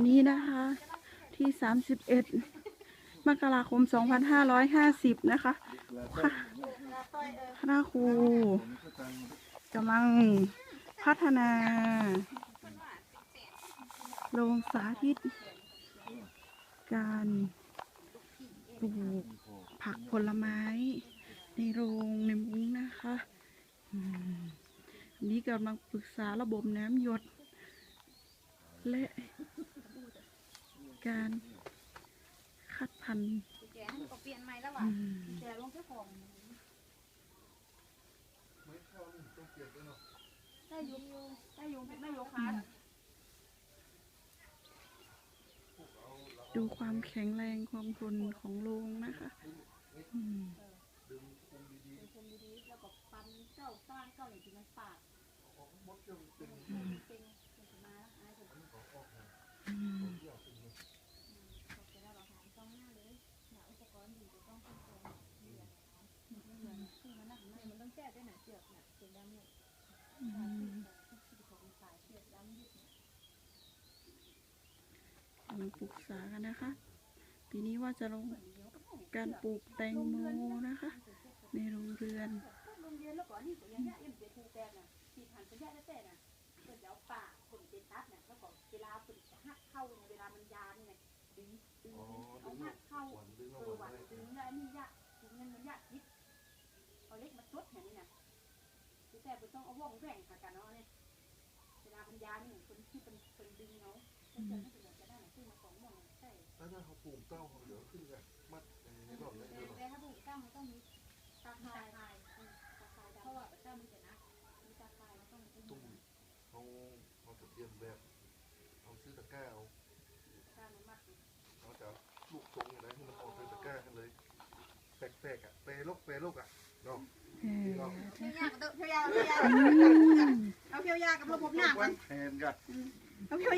วันนี้นะคะ ที่31มกราคม2550นะคะค่ะคณะครูกำลังพัฒนาโรงสาธิต การปลูกผักผลไม้ ในโรงในมุ้งนะคะอันนี้กำลังปรึกษาระบบน้ำหยด และ การคัดพันธุ์แกให้ก็เปลี่ยนใหม่แล้วอืว่ะมแกลงเจ้าของได้อยู่ได้อยู่ได้อยู่ค่ะดูความแข็งแรงความทนของโรงนะคะอืมคุมดีๆแล้วก็ปันเจ้าสร้างเจ้าอย่างที่มันปาด มายเสือกำลังปรึกษากันนะคะ ปีนี้ว่าจะลงการปลูกแตงโมนะคะ ในโรงเรือนดึงเอนนี่ก็ยังยะยังเป็นครูแปลน่ะที่ผ่านสัญญาแต่น่ะเพิ่นจะเอาป่านเป็นตัดน่ะแล้วเวลาฝนหักเข้าเนี่ยเวลามันยานเนี่ยดึงดึงเอาหักเข้าเออหวันดึ แต่เพิ่นต้องเอาว่องแหว่งค่ะกันเนาะเนี่ยเวลามันยานนี่คนที่เป็นคนดึงเอาเพิ่นจะให้เป็นจะได้น่ะซื้อมาสองหม่องใช่ถ้าถ้าเขาปลูกเต้าเขาเหลือขึ้นกันมัดในรอบนี้แต่แต่ถ้าปลูกก้ามันต้องมีตาคายตาคายเพราะว่าเจ้ามันจะนะมีตาคายแล้วต้องมีตุ้มเขาเขาจะเตรียมแบบเอาซื้อตะกร้าเอาตามันมัดเขาจะลูกทรงอย่างไรให้มันออกเป็นตะกร้ากันเลยแปลกๆอะเปรโลกเปรโลกอะ เนาะเออเพียวยาเพียวยากเพียวยากเอาเพียวยากกับระบบน้ามันแทนกัน เอาเพียวยาก